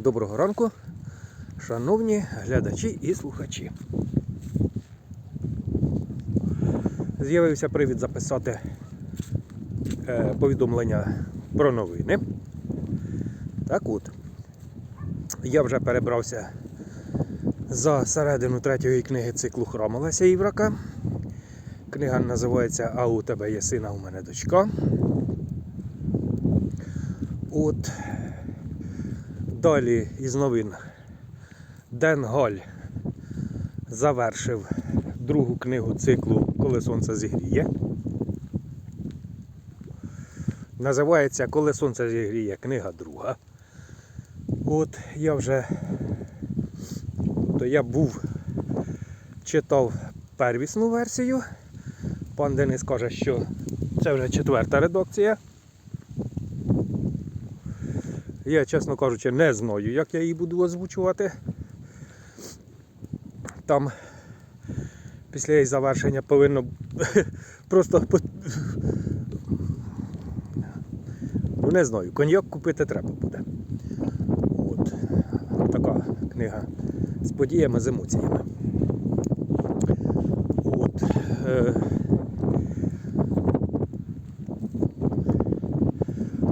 Доброго ранку, шановні глядачі і слухачі. З'явився привід записати е, повідомлення про новини. Так от, я вже перебрався за середину третьої книги циклу Храма Леся Іврака. Книга називається А у тебе є сина, у мене дочка. От Далі із новин Ден Галь завершив другу книгу циклу Коли сонце зігріє. Називається Коли сонце зігріє книга друга. От я вже то я був читав первісну версію. Пан Денис каже, що це вже четверта редакція. Я, чесно кажучи, не знаю, як я її буду озвучувати. Там після її завершення повинно просто ну не знаю, коньяк купити треба буде. От. Така книга з подіями, з емоціями. От. Е,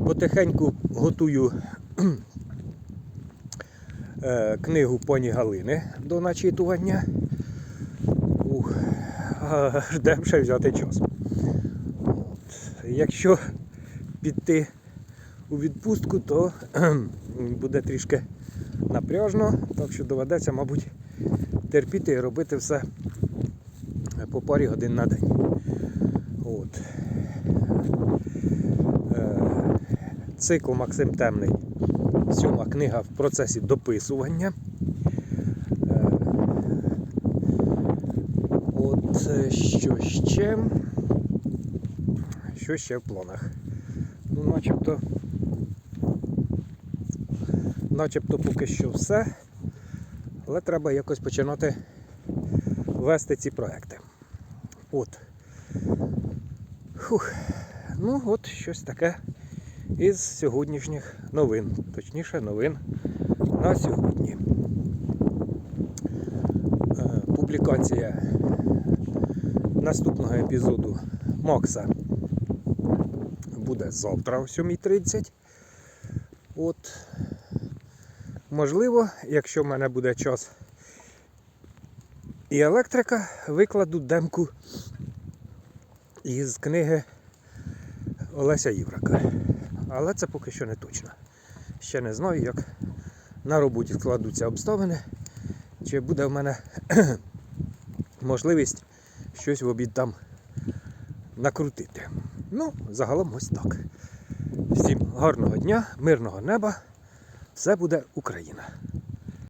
потихеньку готую книгу пані Галини до начитування. Ух, ждемо ще взяти час. От. Якщо піти у відпустку, то буде трішки напряжно, так що доведеться, мабуть, терпіти і робити все по парі годин на день. От. Цикл Максим Темний. Сьома книга в процесі дописування. Е, От е, що ще? Що ще в планах? Ну, начебто. Начебто поки що все. Але треба якось починати вести ці проекти. От. Фух. Ну, от щось таке із сьогоднішніх новин. Точніше, новин на сьогодні. Е, Публікація наступного епізоду Макса буде завтра о 7.30. От, можливо, якщо в мене буде час і електрика, викладу демку із книги Олеся Єврака. Але це поки що не точно. Ще не знаю, як на роботі складуться обставини, чи буде в мене можливість щось в обід там накрутити. Ну, загалом ось так. Всім гарного дня, мирного неба. Все буде Україна.